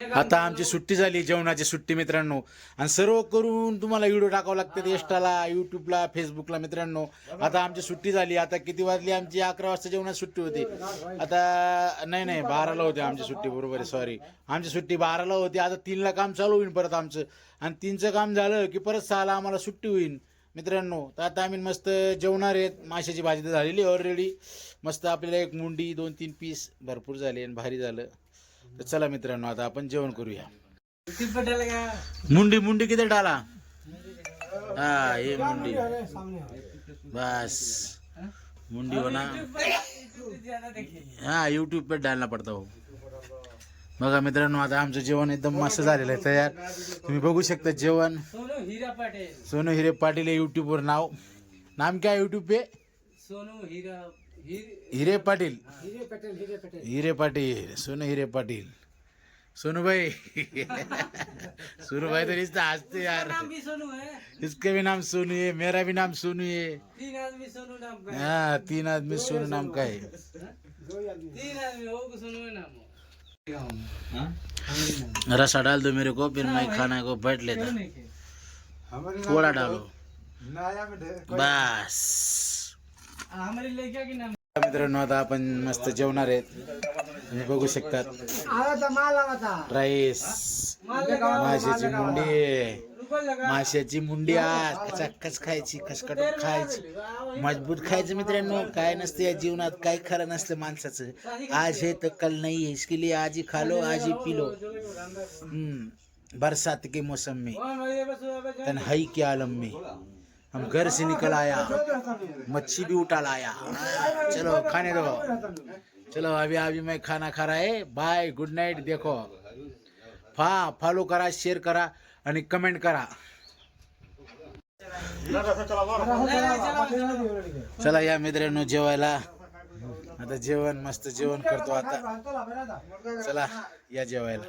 आता आमची सुट्टी झाली जेवणाची सुट्टी मित्रांनो. आणि सर्व करून तुम्हाला व्हिडिओ टाकावं लागतात इंस्टाला युट्यूबला फेसबुकला मित्रांनो. आता आमची सुट्टी झाली. आता किती वाजली? आमची अकरा वाजता जेवणाची सुट्टी होती. आता नाही नाही बाराला होती आमची सुट्टी. बरोबर आहे सॉरी आमची सुट्टी बाराला होती. आता तीनला काम चालू होईल परत आमचं. आणि तीनचं काम झालं की परत सहाला आम्हाला सुट्टी होईल. मित्रांनो तर आता आम्ही मस्त जेवणार आहेत. माशाची भाजी तर झालेली ऑलरेडी मस्त आपल्याला एक मुंडी दोन तीन पीस भरपूर झाले आणि भारी झालं. तर चला मित्रांनो आता आपण जेवण करूया. मुंडी मुंडी किती डाला? हा ये मुंडी. बस. मुंडी होना. हा यूट्यूब पे डालना पडता हो. बघा मित्रांनो आता आमचं जेवण एकदम मस्त झालेलं आहे तयार. तुम्ही बघू शकता जेवण. सोनू हीरा पाटील. सोनू हिरे पाटील यूट्यूबवर नाव. नाम क्या है यूट्यूब पे? सोनू हीरा हीर पाटील. हीरे पटेल हीरे पटेल. हिरे पाटील. सोनू हिरे पाटील. सोनू भाई सोनू भाई तो रिश्ता हंसते यार. नाम भी सोनू है. इसका भी नाम सोनू है मेरा भी नाम सोनू है. तीन आदमी सोनू नाम का है. हाँ तीन आदमी सोनू नाम का है. तीन आदमी हो सोनू है नाम हो. रसा डाल दो मेरे को फिर मैं खाना को बैठ लेता। थोड़ा डालो। बस हमारे लड़का के नाम मित्रांनो आता आपण मस्त जेवणार आहेत. तुम्ही बघू शकतात. राईस. माशाची मुंडी. माशाची मुंडी आज. कचाकच खायची खसखटून खायची. मजबूत खायचं मित्रांनो. काय नसतं या जीवनात काय खरं नसतं माणसाचं. आज है तो कल नहीं है इसके लिए आज ही खा लो आज ही पी लो हम्म, बरसात के मौसम में तन्हाई के आलम में? हम घर से निकल आया। मच्छी भी उठा लाया। चलो खाने दो। चलो अभी अभी मैं खाना खा रहा है। बाय गुड नाईट देखो। फा फॉलो करा शेअर करा आणि कमेंट करा। चला या मित्रांनो जेवायला। आता जेवण मस्त जेवण करतो आता। चला या जेवायला।